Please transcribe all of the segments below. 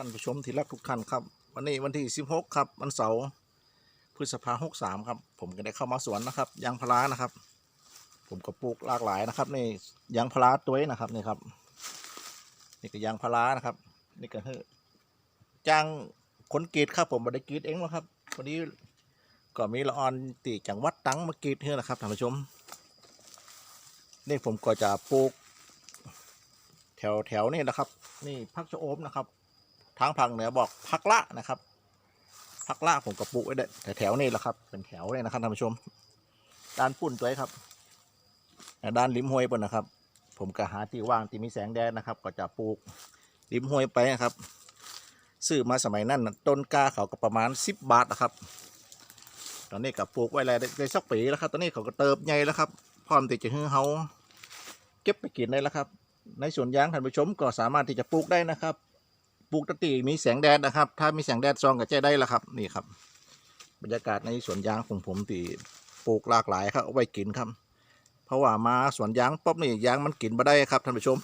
ท่านผู้ชมที่รักทุกท่านครับ วันนี้วันที่ 16 ครับวันเสาร์พฤษภา63ครับ ผมก็ได้เข้ามาสวนนะครับยางพารานะครับ ผมก็ปลูกหลากหลายนะครับนี่ยางพาราตัวนี้นะครับนี่ครับนี่ก็ยางพารานะครับ นี่ก็เฮ้อจ้างคนกรีดครับ ผมม่ได้กรีดเองหรอกครับวันนี้ก็มีละออนตีจังวัดตังมากรีดเฮ้อนะครับท่านผู้ชมนี่ผมก็จะปลูก แถวแถวนี่นะครับ นี่พักชะโอมนะครับ ทางพังเหนือบอกพักละนะครับพักละผมก็ปลูกไว้ได้แต่แถวนี่แหละครับ เป็นแถวนี่นะครับท่านผู้ชม ด้านปุ่นตัวนี้ครับด้านริมห้วยบนนะครับ ผมก็หาที่ว่างที่มีแสงแดดนะครับ ก็จะปลูกริมห้วยไปนะครับซื้อมาสมัยนั้นต้นกาเขาก็ประมาณ 10 บาทนะครับ ตอนนี้ก็ปลูกไว้แล้วได้ได้สักปีแล้วครับ ตอนนี้เขาก็เติบใหญ่แล้วครับ พร้อมที่จะให้เขาเก็บไปกินได้แล้วครับ ในสวนยางท่านผู้ชมก็สามารถที่จะปลูกได้นะครับ ปลูกตะตีมีแสงแดดนะครับ ถ้ามีแสงแดดซองก็จะได้แล้วครับ นี่ครับ บรรยากาศในสวนยางของผมที่ปลูกหลากหลายครับเอาไว้กินครับ เพราะว่ามาสวนยางป๊อบนี่ยางมันกินมาได้ครับท่านผู้ชม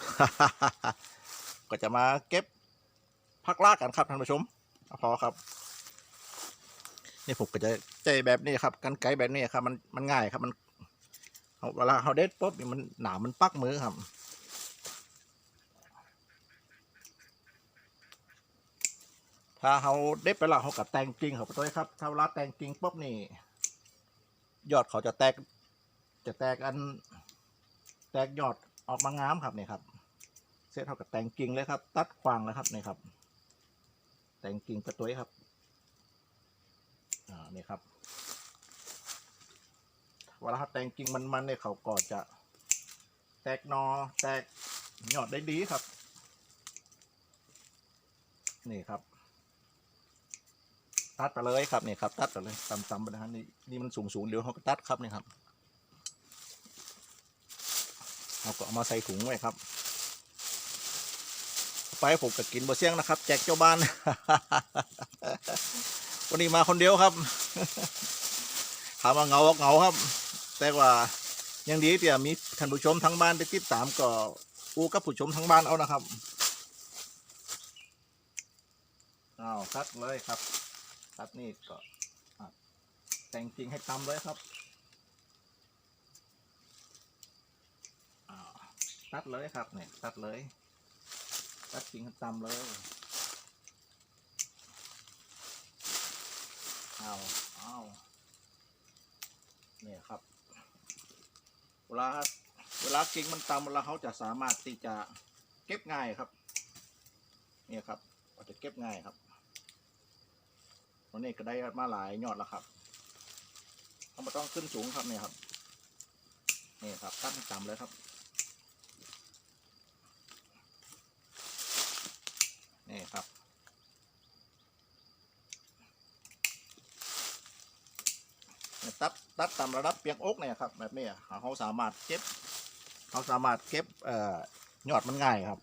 ก็จะมาเก็บพักลากกันครับท่านผู้ชมพอครับนี่ผมก็จะใจแบบนี้ครับกันไกแบบนี้ครับมันมันง่ายครับมันเวลาเขาเด็ดปุ๊บนี่มันหนามมันปักมือครับ ถ้าเขาเด็ดไปและเขากับแตงจริงเขาไปตัวครับ ถ้าเวลาแตงจริงปุ๊บนี่ยอดเขาจะแตก จะแตกอัน แตกยอดออกมางามครับนี่ครับเส้นเท่ากับแตงจริงเลยครับ ตัดควางแล้วครับนี่ครับ แตงจริงกระตุ้ยครับอ่านี่ครับเวลาเขาแตงจริงมันๆเนี่ยเขาก็จะ แตกนอ แตกยอดได้ดีครับ นี่ครับ ตัดไปเลยครับนี่ครับ ตัดไปเลยต่ำๆไปนะฮะนี่นี่มันสูงสูงๆเดี๋ยวเขาก็ตัดครับนี่ครับเราก็เอามาใส่ถุงไว้ครับ ไปผมก็กินบะเสี่ยงนะครับ แจกเจ้าบ้าน วันนี้มาคนเดียวครับถามว่าเงาเงาครับ แต่ว่ายังดีที่มีท่านผู้ชมทั้งบ้านได้ติดตามก็อูกับผู้ชมทั้งบ้านเอานะครับอ้าวคัดเลยครับ คัดนี่ก็แต่งจริงให้ตำเลยครับตัดเลยครับเนี่ยตัดเลย ตัดจริงให้ตำเลยเอาเอาเนี่ยครับ เวลาเวลากิ่งมันตำเวลาเขาจะสามารถที่จะเก็บง่ายครับ เนี่ยครับก็จะเก็บง่ายครับ วันนี้ก็ได้มาหลายยอดแล้วครับเขาไม่ต้องขึ้นสูงครับเนี่ยครับนี่ครับตั้งต่ำเลยครับนี่ครับตัดตัดตามระดับเปียงอกเนี่ยครับแบบนี้อะเขาสามารถเก็บเขาสามารถเก็บเอ่อยอดมันง่ายครับ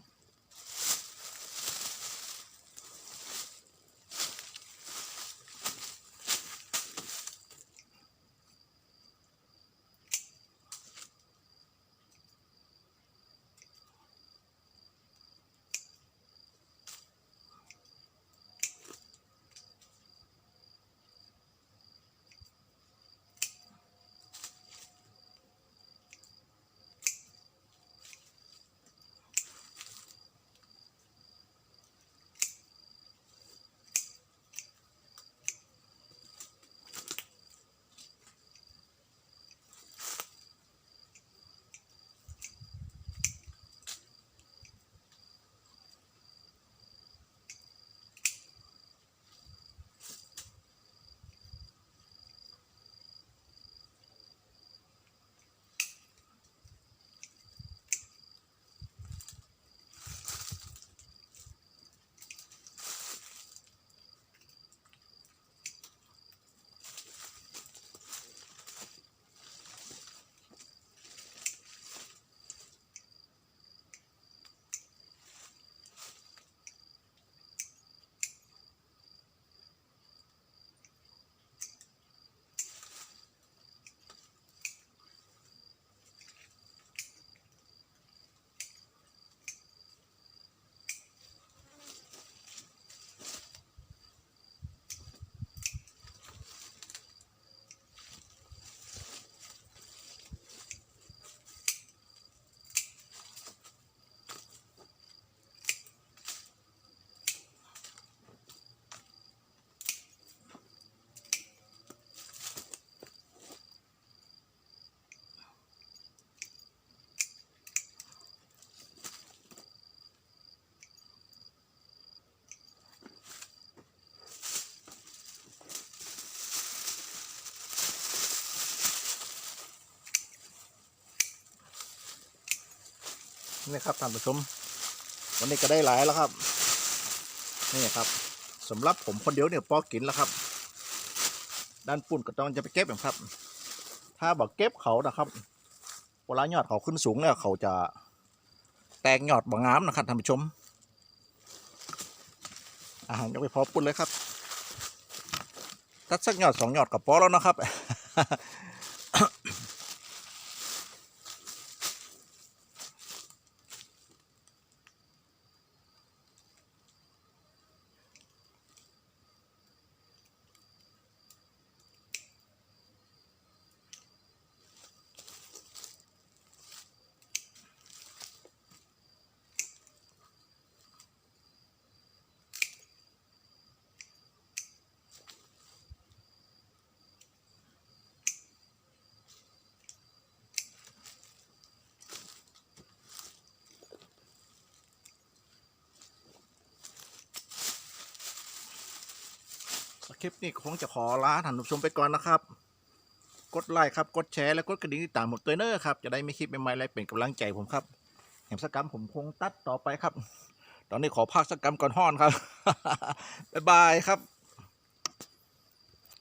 นี่ครับท่านผู้ชม วันนี้ก็ได้หลายแล้วครับ นี่ครับสำหรับผมคนเดียวเนี่ยพอกินแล้วครับ ด้านปุ่นก็ต้องจะไปเก็บอย่างครับ ถ้าบอกเก็บเขานะครับเวลายอดเขาขึ้นสูงเนี่ยเขาจะแตกยอดบางงามนะครับท่านผู้ชม อาหารยังไม่พอปุ่นเลยครับ ตัดสักยอดสองยอดกับพอแล้วนะครับ คลิปนี้คงจะขอลาท่านผู้ชมไปก่อนนะครับ กดไลค์ครับ กดแชร์และกดกระดิ่งติดตามหมดตัวเนอร์ครับ จะได้ไม่คลิปใหม่ๆอะไรเป็นกำลังใจผมครับแหมสกรรมผมคงตัดต่อไปครับ ตอนนี้ขอพักสกรรมก่อนห้อนครับ บ๊ายบายครับ